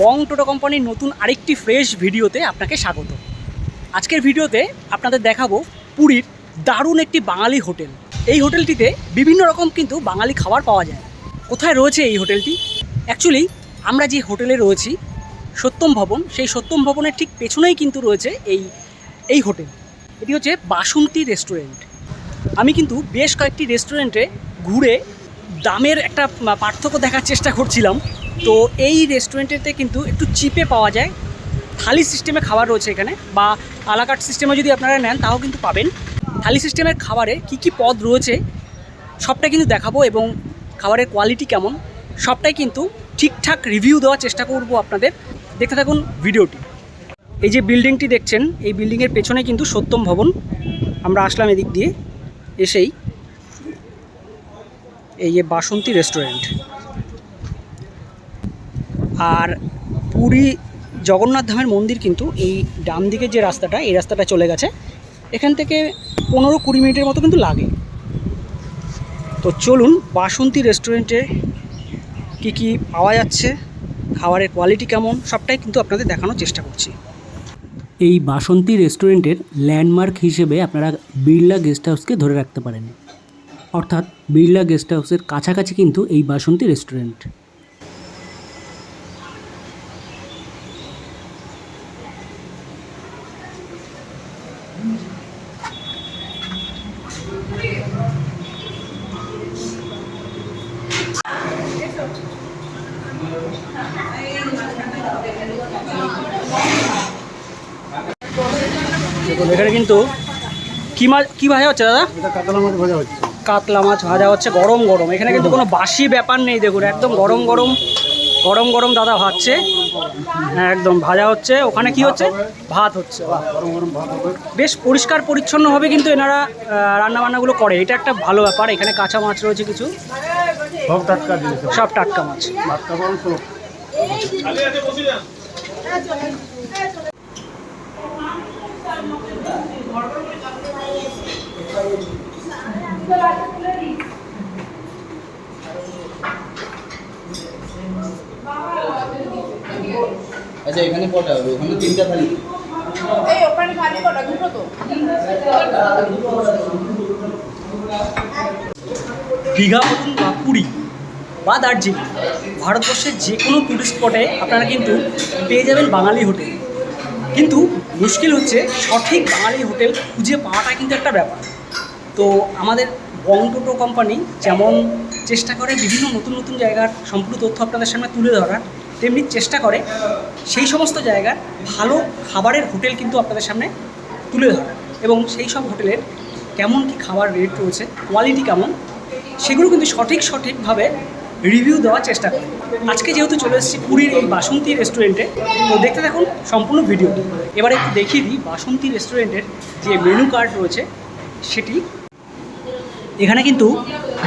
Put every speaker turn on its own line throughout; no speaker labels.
বং টোটো কোম্পানির নতুন আরেকটি ফ্রেশ ভিডিওতে আপনাকে স্বাগত। আজকের ভিডিওতে আপনাদের দেখাবো পুরীর দারুণ একটি বাঙালি হোটেল। এই হোটেলটিতে বিভিন্ন রকম কিন্তু বাঙালি খাবার পাওয়া যায়। কোথায় রয়েছে এই হোটেলটি? অ্যাকচুয়ালি আমরা যে হোটেলে রয়েছি, সত্যম ভবন, সেই সত্যম ভবনের ঠিক পেছনেই কিন্তু রয়েছে এই এই হোটেল। এটি হচ্ছে বাসন্তী রেস্টুরেন্ট। আমি কিন্তু বেশ কয়েকটি রেস্টুরেন্টে ঘুরে দামের একটা পার্থক্য দেখার চেষ্টা করছিলাম। তো এই রেস্টুরেন্টেতে কিন্তু একটু চিপে পাওয়া যায়। থালি সিস্টেমে খাবার রয়েছে এখানে বা আলাকাট সিস্টেমে যদি আপনারা নেন, তাও কিন্তু পাবেন। থালি সিস্টেমের খাবারে কি কি পদ রয়েছে, সবটাই কিন্তু দেখাবো এবং খাবারের কোয়ালিটি কেমন, সবটাই কিন্তু ঠিকঠাক রিভিউ দেওয়ার চেষ্টা করব আপনাদের। দেখতে থাকুন ভিডিওটি। এই যে বিল্ডিংটি দেখছেন, এই বিল্ডিংয়ের পেছনে কিন্তু সত্যম ভবন। আমরা আসলাম এদিক দিয়ে, এসেই। এই যে বাসন্তী রেস্টুরেন্ট আর পুরী জগন্নাথ ধামের মন্দির কিন্তু এই ডান দিকে যে রাস্তাটা, এই রাস্তাটা চলে গেছে। এখান থেকে পনেরো কুড়ি মিনিটের মতো কিন্তু লাগে। তো চলুন, বাসন্তী রেস্টুরেন্টে কি কি পাওয়া যাচ্ছে, খাবারের কোয়ালিটি কেমন, সবটাই কিন্তু আপনাদের দেখানোর চেষ্টা করছি। এই বাসন্তী রেস্টুরেন্টের ল্যান্ডমার্ক হিসেবে আপনারা বিড়লা গেস্ট হাউসকে ধরে রাখতে পারেন। অর্থাৎ বিড়লা গেস্ট হাউসের কাছাকাছি কিন্তু এই বাসন্তী রেস্টুরেন্ট দেখুন এখানে কিন্তু কী মাছ কী ভাজা হচ্ছে দাদা?
কাতলা মাছ ভাজা হচ্ছে।
কাতলা মাছ ভাজা হচ্ছে গরম গরম। এখানে কিন্তু কোনো বাসি ব্যাপার নেই দেখুন একদম গরম গরম গরম গরম দাদা ভাজছে। হ্যাঁ একদম ভাজা হচ্ছে। ওখানে কি হচ্ছে? ভাত হচ্ছে। বাহ।
গরম গরম ভাত হবে
বেশ পরিষ্কার পরিচ্ছন্নভাবে কিন্তু এনারা রান্না বান্নাগুলো করে। এটা একটা ভালো ব্যাপার। এখানে কাঁচা মাছ রয়েছে কিছু।
সব টাটকা
সব টাটকা মাছ।
আচ্ছা এখানে কটা? হবে ওখানে তিনটা থালি।
এই ওখানে খালি কটা? দুটো তো।
দীঘা বলুন বা পুরী বা দার্জিলিং ভারতবর্ষের যে কোনো টুরিস্ট স্পটে আপনারা কিন্তু পেয়ে যাবেন বাঙালি হোটেল। কিন্তু মুশকিল হচ্ছে সঠিক বাঙালি হোটেল খুঁজে পাওয়াটা কিন্তু একটা ব্যাপার। তো আমাদের বং টোটো কোম্পানি যেমন চেষ্টা করে বিভিন্ন নতুন নতুন জায়গার সম্পূর্ণ তথ্য আপনাদের সামনে তুলে ধরার তেমনি চেষ্টা করে, সেই সমস্ত জায়গার ভালো খাবারের হোটেল কিন্তু আপনাদের সামনে তুলে ধরা। এবং সেই সব হোটেলের কেমন কি খাবার রেট রয়েছে কোয়ালিটি কেমন, সেগুলো কিন্তু সঠিক সঠিকভাবে রিভিউ দেওয়ার চেষ্টা করে। আজকে যেহেতু চলে এসেছি পুরীর এই বাসন্তী রেস্টুরেন্টে তো দেখতে থাকুন সম্পূর্ণ ভিডিওটি এবার একটু দেখিয়ে দিই বাসন্তী রেস্টুরেন্টের যে মেনু কার্ড রয়েছে, সেটি। এখানে কিন্তু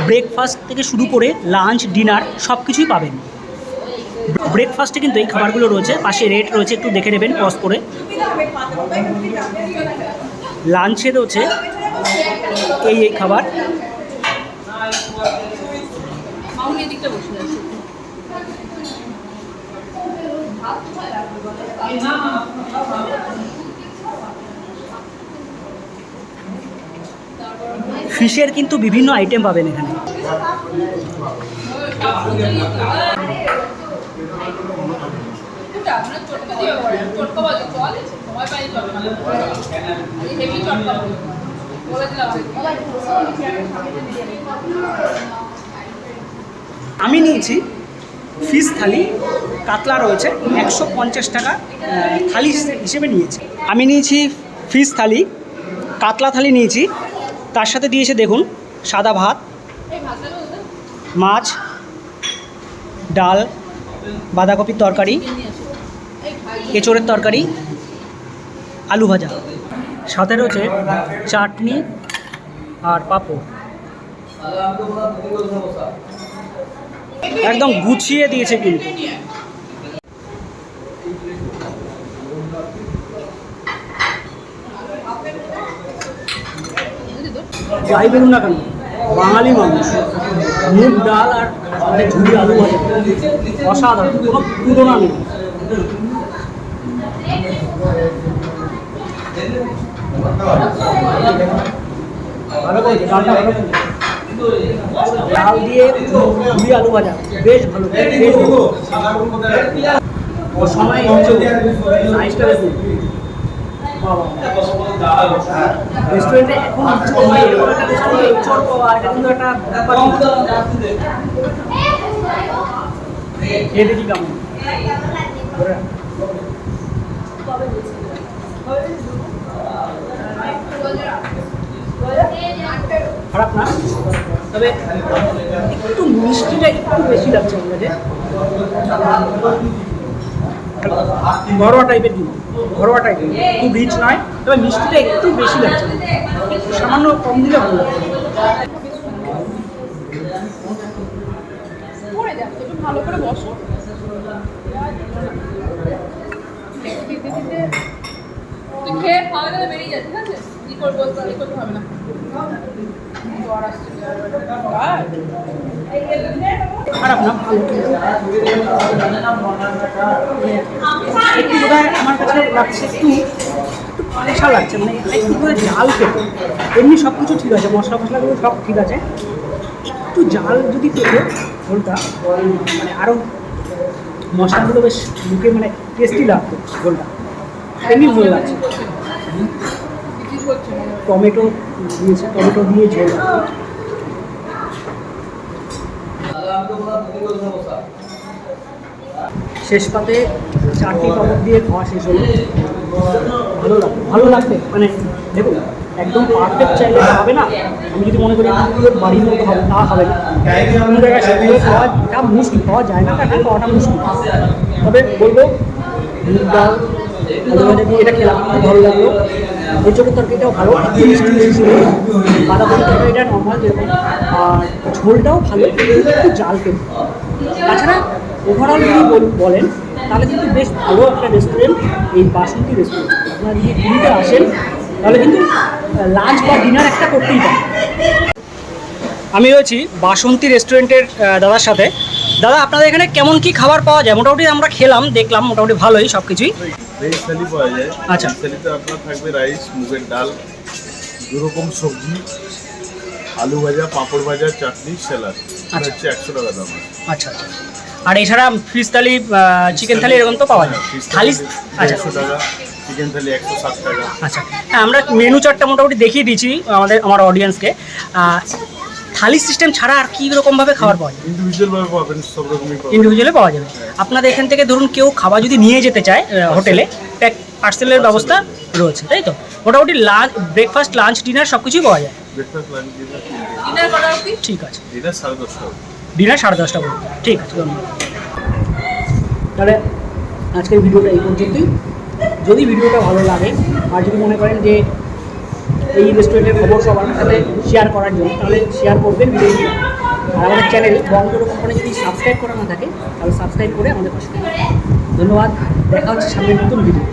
ব্রেকফাস্ট থেকে শুরু করে লাঞ্চ ডিনার সব কিছুই পাবেন। ব্রেকফাস্টে কিন্তু এই খাবারগুলো রয়েছে। পাশে রেট রয়েছে, একটু দেখে নেবেন পজ করে। লাঞ্চে রয়েছে এই এই খাবার। ফিশের কিন্তু বিভিন্ন আইটেম পাবেন এখানে
দুটা মানে চটকা দিয়ে করে চটকা বলে জল সময় পাই চটকা আমি
নিয়েছি ফিশ থালি, কাতলা রয়েছে, একশো পঞ্চাশ টাকা থালি হিসেবে নিয়েছি। আমি নিয়েছি ফিশ থালি, কাতলা থালি নিয়েছি। তার সাথে দিয়েছে দেখুন, সাদা ভাত, মাছ, ডাল, বাঁধাকপির তরকারি এঁচোড়ের তরকারি, আলু ভাজা, সাথে রয়েছে চাটনি আর পাঁপড়। একদম গুছিয়ে দিয়েছে কিন্তু। যাই বেরুন না কেন, বাঙালি মানুষ, মুগ ডাল আর ঝুড়ি আলু ভাজা, অসাধারণ কোনো তুলনা নেই দিয়ে আলু ভাজা বেশ ভালো সময় সাইজটা রেস্টুরেন্টে এখন একটা রেস্টুরেন্টে এই চট পাওয়া, এটা কিন্তু একটা ব্যাপার খেয়ে দেখি কেমন খারাপ না? তবে একটু মিষ্টিটা একটু বেশি লাগছে কাছে ঘরোয়া টাইপের কিন্তু ঘরোয়া টাইপের খুব রিচ নয় তবে মিষ্টিটা একটু বেশি লাগছে। একটু সামান্য কম দিলে ভালো লাগছে
ভালো করে বসো। খেয়ে খাওয়া গেলে বেরিয়ে যাচ্ছে ঠিক আছে? না।
একটু আমার কাছে লাগছে একটু একটু পাঁচা লাগছে মানে একটু জাল খেতে এমনি সব কিছু ঠিক আছে, মশলা ফসলাগুলো সব ঠিক আছে। একটু জাল যদি পেতো ঝোলটা মানে আরও মশলাগুলো বেশ মুখে মানে টেস্টি লাগতো ঝোলটা। এমনি ভালো লাগছে। টমেটো দিয়েছে, টমেটো দিয়ে ঝোল। শেষ পাতে চারটি পাপড় দিয়ে খাওয়া শেষ হলো। ভালো লাগবে ভালো লাগবে। মানে দেখুন, একদম পারফেক্ট চাইলে হবে না। আমি যদি মনে করি বাড়ির মতো হবে, তা হবে না। মুশকিল পাওয়া যায় না টাকা পাওয়াটা মুশকিল। তবে বলব ডাল দিয়ে এটা খেলাম, ভালো লাগল। এঁচড়ের তরকারিটাও ভালো বাঁধাকপি তরকারি এটা নর্মাল যেরকম। আর ঝোলটাও ভালো, একটু জাল পেন তাছাড়া ওভারঅল যদি বলেন, তাহলে কিন্তু বেশ ভালো একটা রেস্টুরেন্ট এই বাসন্তী রেস্টুরেন্ট আপনারা যদি পুরীতে আসেন, তাহলে কিন্তু লাঞ্চ বা ডিনার একটা করতেই পারেন। আমি রয়েছি বাসন্তী রেস্টুরেন্টের দাদার সাথে। দাদা, আপনাদের এখানে কেমন কি খাবার পাওয়া যায়? মোটামুটি আমরা খেলাম, দেখলাম, মোটামুটি ভালোই সব কিছুই
ভেজ থালি পাওয়া যায়।
আচ্ছা।
থালিতে আপনার থাকবে রাইস মুগের ডাল দু রকম সবজি আলু ভাজা পাঁপড় ভাজা চাটনি স্যালাড।
আচ্ছা।
হচ্ছে একশো টাকা দাম।
আচ্ছা আচ্ছা। আর এছাড়া ফিশ থালি চিকেন থালি এরকম তো পাওয়া যায়? থালি আচ্ছা।
একশো টাকা চিকেন থালি একশো ষাট টাকা।
আচ্ছা। হ্যাঁ আমরা মেনু চার্টটা মোটামুটি দেখিয়ে দিয়েছি আমাদের আমার অডিয়েন্সকে থালি সিস্টেম ছাড়া আর কী রকমভাবে খাবার পাওয়া যায়
ইন্ডিভিজুয়াল ভাবে পাবেন সব রকমই পাবেন
ইন্ডিভিজুয়ালে পাওয়া যাবে। আপনাদের এখান থেকে ধরুন কেউ খাবার যদি নিয়ে যেতে চায় হোটেলে প্যাক পার্সেলের ব্যবস্থা রয়েছে তাই তো? মোটামুটি লাঞ্চ ব্রেকফাস্ট লাঞ্চ ডিনার সব কিছুই পাওয়া যায়।
ব্রেকফাস্ট লাঞ্চ ডিনার
ডিনার করা
ঠিক আছে।
এটা সাড়ে দশটা
ডিনার সাড়ে দশটা পর্যন্ত ঠিক আছে ধন্যবাদ। তাহলে আজকের ভিডিওটা এই পর্যন্তই। যদি ভিডিওটা ভালো লাগে আর যদি মনে করেন যে এই রেস্টুরেন্টের খবর সবার সাথে শেয়ার করার জন্য, তাহলে শেয়ার করবেন ভিডিওটি আর আমাদের চ্যানেল বঙ্গর কোম্পানি যদি সাবস্ক্রাইব করা না থাকে, তাহলে সাবস্ক্রাইব করে আমাদের পাশে ধন্যবাদ, দেখা হচ্ছে সামনের নতুন ভিডিও